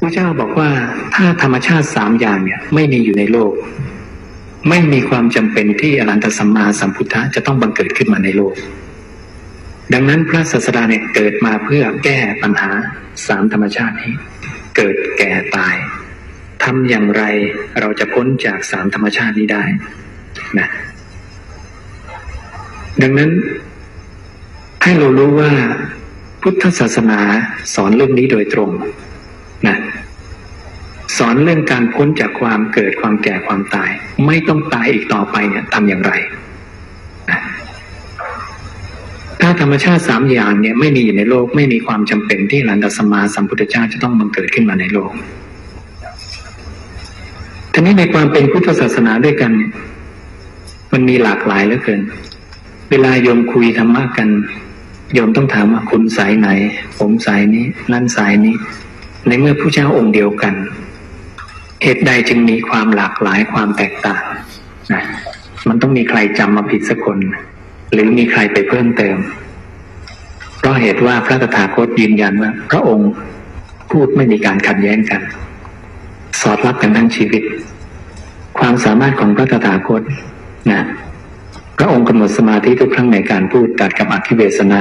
พระเจ้าบอกว่าถ้าธรรมชาติสามอย่างเนี่ยไม่มีอยู่ในโลก ไม่มีความจำเป็นที่อรันตสัมมาสัมพุทธะจะต้องบังเกิดขึ้นมาในโลก ดังนั้นพระศาสดาเนี่ยเกิดมาเพื่อแก้ปัญหาสามธรรมชาตินี้ เกิดแก่ตายทำอย่างไรเราจะพ้นจากสามธรรมชาตินี้ได้นะดังนั้นให้เรารู้ว่า พุทธศาสนาสอนเรื่องนี้โดยตรงนะสอนเรื่องการพ้นจากความเกิดความแก่ความตาย ไม่ต้องตายอีกต่อไปเนี่ยทำอย่างไรนะถ้าธรรมชาติสามอย่างเนี่ยไม่มีอยู่ในโลก ไม่มีความจำเป็นที่หลันตสมาสัมพุทธเจ้าจะต้องบังเกิดขึ้นมาในโลกทีนี้ในความเป็นพุทธศาสนาด้วยกัน มันมีหลากหลายเหลือเกิน เวลาโยมคุยธรรมะกัน โยมต้องถามว่าคุณสายไหน ผมสายนี้ นั่นสายนี้ ในเมื่อผู้เจ้าองค์เดียวกัน เหตุใดจึงมีความหลากหลายความแตกต่างนะมันต้องมีใครจำมาผิดสักคน หรือมีใครไปเพิ่มเติม เพราะเหตุว่าพระตถาคตยืนยันว่า พระองค์พูดไม่มีการขัดแย้งกัน สอดรับกันทั้งชีวิต ความสามารถของพระตถาคตนะ พระองค์กำหนดสมาธิทุกครั้งในการพูดตัดกับอคิเวสนะ